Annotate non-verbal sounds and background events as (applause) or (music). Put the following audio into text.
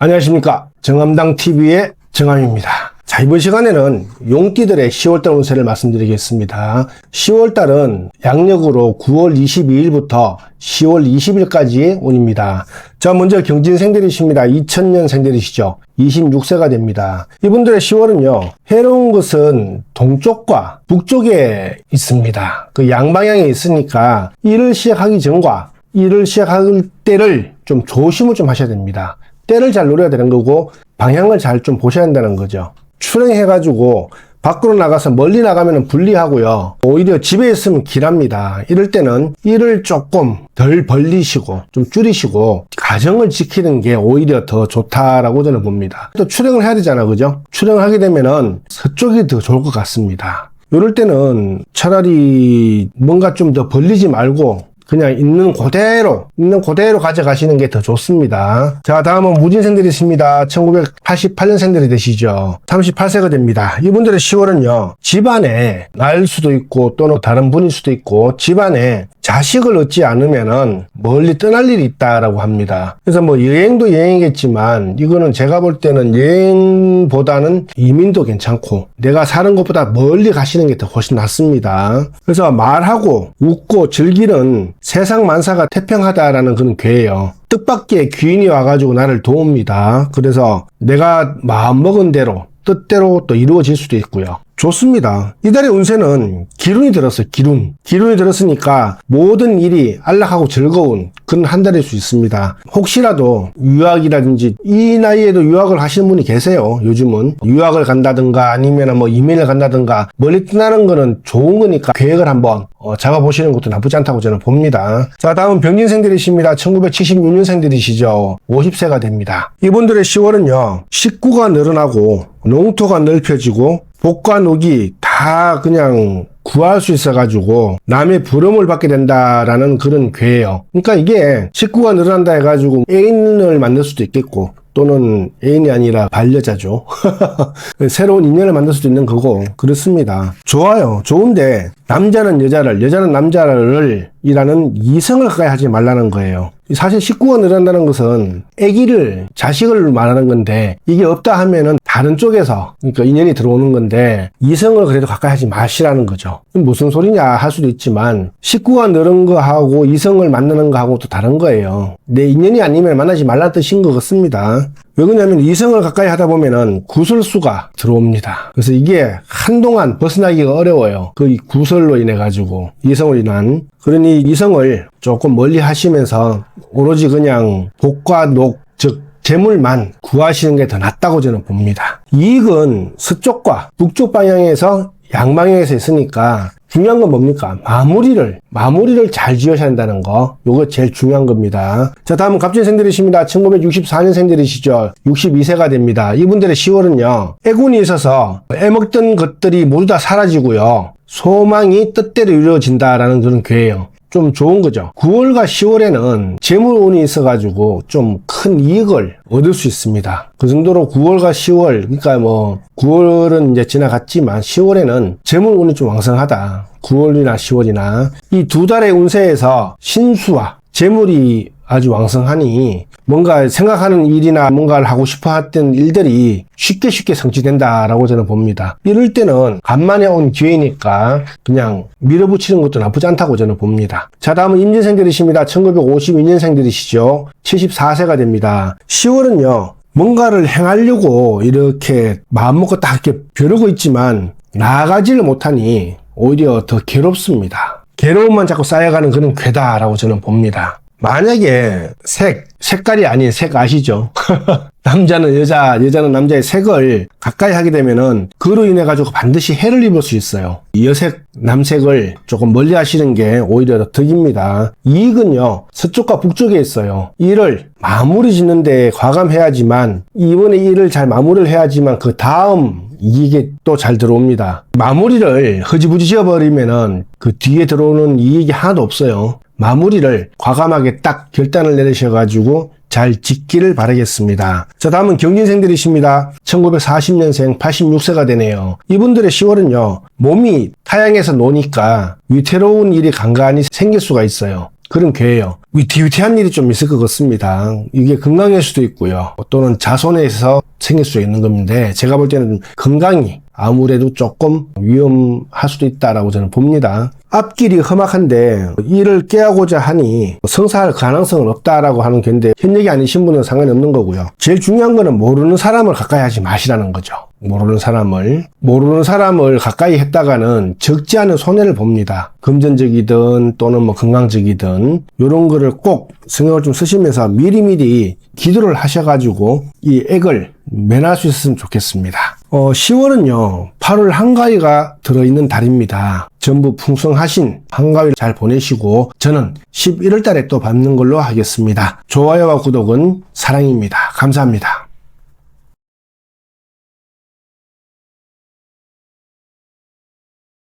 안녕하십니까. 정암당TV의 정암입니다. 자, 이번 시간에는 용띠들의 10월달 운세를 말씀드리겠습니다. 10월달은 양력으로 9월 22일부터 10월 20일까지의 운입니다. 자, 먼저 경진생들이십니다. 2000년생들이시죠. 26세가 됩니다. 이분들의 10월은요, 해로운 것은 동쪽과 북쪽에 있습니다. 그 양방향에 있으니까 일을 시작하기 전과 일을 시작할 때를 좀 조심을 좀 하셔야 됩니다. 때를 잘 노려야 되는 거고 방향을 잘 좀 보셔야 한다는 거죠. 출행해가지고 밖으로 나가서 멀리 나가면 불리하고요. 오히려 집에 있으면 길합니다. 이럴 때는 일을 조금 덜 벌리시고 좀 줄이시고 가정을 지키는 게 오히려 더 좋다라고 저는 봅니다. 또 출행을 해야 되잖아, 그죠? 출행을 하게 되면은 서쪽이 더 좋을 것 같습니다. 이럴 때는 차라리 뭔가 좀 더 벌리지 말고 그냥 있는 그대로, 있는 그대로 가져가시는 게 더 좋습니다. 자, 다음은 무진생들이십니다. 1988년생들이 되시죠. 38세가 됩니다. 이분들의 10월은요, 집안에 날 수도 있고, 또는 다른 분일 수도 있고, 집안에 자식을 얻지 않으면은 멀리 떠날 일이 있다라고 합니다. 그래서 뭐 여행도 여행이겠지만 이거는 제가 볼 때는 여행보다는 이민도 괜찮고 내가 사는 것보다 멀리 가시는 게 더 훨씬 낫습니다. 그래서 말하고 웃고 즐기는 세상 만사가 태평하다라는 그런 괴예요. 뜻밖의 귀인이 와가지고 나를 도웁니다. 그래서 내가 마음먹은 대로 뜻대로 또 이루어질 수도 있고요. 좋습니다. 이달의 운세는 기운이 들었어요. 기운. 기운이 들었으니까 모든 일이 안락하고 즐거운 그런 한 달일 수 있습니다. 혹시라도 유학이라든지 이 나이에도 유학을 하시는 분이 계세요. 요즘은 유학을 간다든가 아니면 뭐 이민을 간다든가 멀리 떠나는 거는 좋은 거니까 계획을 한번 어, 잡아보시는 것도 나쁘지 않다고 저는 봅니다. 자, 다음 병진생들이십니다. 1976년생들이시죠. 50세가 됩니다. 이분들의 10월은요, 식구가 늘어나고 농토가 넓혀지고 복과 녹이 다 그냥 구할 수 있어가지고 남의 부름을 받게 된다라는 그런 괴예요. 그러니까 이게 식구가 늘어난다 해가지고 애인을 만날 수도 있겠고 또는 애인이 아니라 반려자죠. (laughs) 새로운 인연을 만들 수도 있는 거고 그렇습니다. 좋아요. 좋은데 남자는 여자를 여자는 남자를 이라는 이성을 가까이 하지 말라는 거예요. 사실 식구가 늘어난다는 것은 아기를 자식을 말하는 건데 이게 없다 하면은 다른 쪽에서 그러니까 인연이 들어오는 건데 이성을 그래도 가까이 하지 마시라는 거죠. 무슨 소리냐 할 수도 있지만 식구가 늘은 거하고 이성을 만나는 거하고 또 다른 거예요. 내 인연이 아니면 만나지 말라 뜻인 것 같습니다. 왜 그러냐면 이성을 가까이 하다 보면은 구설수가 들어옵니다. 그래서 이게 한동안 벗어나기가 어려워요. 그 구설로 인해 가지고 이성을 인한 그러니 이성을 조금 멀리 하시면서 오로지 그냥 복과 녹, 즉 재물만 구하시는 게 더 낫다고 저는 봅니다. 이익은 서쪽과 북쪽 방향에서 양방향에서 있으니까 중요한 건 뭡니까? 마무리를, 마무리를 잘 지어셔야 한다는 거. 요거 제일 중요한 겁니다. 자, 다음은 갑진생들이십니다. 1964년생들이시죠. 62세가 됩니다. 이분들의 10월은요, 애군이 있어서 애먹던 것들이 모두 다 사라지고요. 소망이 뜻대로 이루어진다라는 그런 괴예요. 좀 좋은 거죠. 9월과 10월에는 재물운이 있어가지고 좀 큰 이익을 얻을 수 있습니다. 그 정도로 9월과 10월, 그러니까 뭐 9월은 이제 지나갔지만 10월에는 재물운이 좀 왕성하다. 9월이나 10월이나 이 두 달의 운세에서 신수와 재물이 아주 왕성하니 뭔가 생각하는 일이나 뭔가를 하고 싶어 했던 일들이 쉽게 쉽게 성취된다라고 저는 봅니다. 이럴 때는 간만에 온 기회니까 그냥 밀어붙이는 것도 나쁘지 않다고 저는 봅니다. 자, 다음은 임진생들이십니다. 1952년생들이시죠. 74세가 됩니다. 10월은요. 뭔가를 행하려고 이렇게 마음먹고 딱 이렇게 벼르고 있지만 나아가지를 못하니 오히려 더 괴롭습니다. 괴로움만 자꾸 쌓여가는 그런 괴다라고 저는 봅니다. 만약에 색, 색깔이 아닌 색 아시죠? (laughs) 남자는 여자, 여자는 남자의 색을 가까이 하게 되면은 그로 인해 가지고 반드시 해를 입을 수 있어요. 여색, 남색을 조금 멀리 하시는 게 오히려 더 득입니다. 이익은요, 서쪽과 북쪽에 있어요. 일을 마무리 짓는데 과감해야지만, 이번에 일을 잘 마무리를 해야지만 그 다음 이익이 또 잘 들어옵니다. 마무리를 허지부지 지어버리면은 그 뒤에 들어오는 이익이 하나도 없어요. 마무리를 과감하게 딱 결단을 내리셔가지고 잘 짓기를 바라겠습니다. 자, 다음은 경진생들이십니다. 1940년생 86세가 되네요. 이분들의 10월은요, 몸이 타양에서 노니까 위태로운 일이 간간히 생길 수가 있어요. 그런 괴예요. 위태위태한 일이 좀 있을 것 같습니다. 이게 건강일 수도 있고요. 또는 자손에서 생길 수 있는 건데 제가 볼 때는 건강이 아무래도 조금 위험할 수도 있다라고 저는 봅니다. 앞길이 험악한데 이를 깨하고자 하니 성사할 가능성은 없다라고 하는 견데 현역이 아니신 분은 상관이 없는 거고요. 제일 중요한 거는 모르는 사람을 가까이 하지 마시라는 거죠. 모르는 사람을 모르는 사람을 가까이 했다가는 적지 않은 손해를 봅니다. 금전적이든 또는 뭐 건강적이든 이런 거를 꼭 생각을 좀 쓰시면서 미리미리 기도를 하셔가지고 이 액을 면할 수 있었으면 좋겠습니다. 어, 10월은요, 8월 한가위가 들어있는 달입니다. 전부 풍성하신 한가위를 잘 보내시고, 저는 11월 달에 또 뵙는 걸로 하겠습니다. 좋아요와 구독은 사랑입니다. 감사합니다.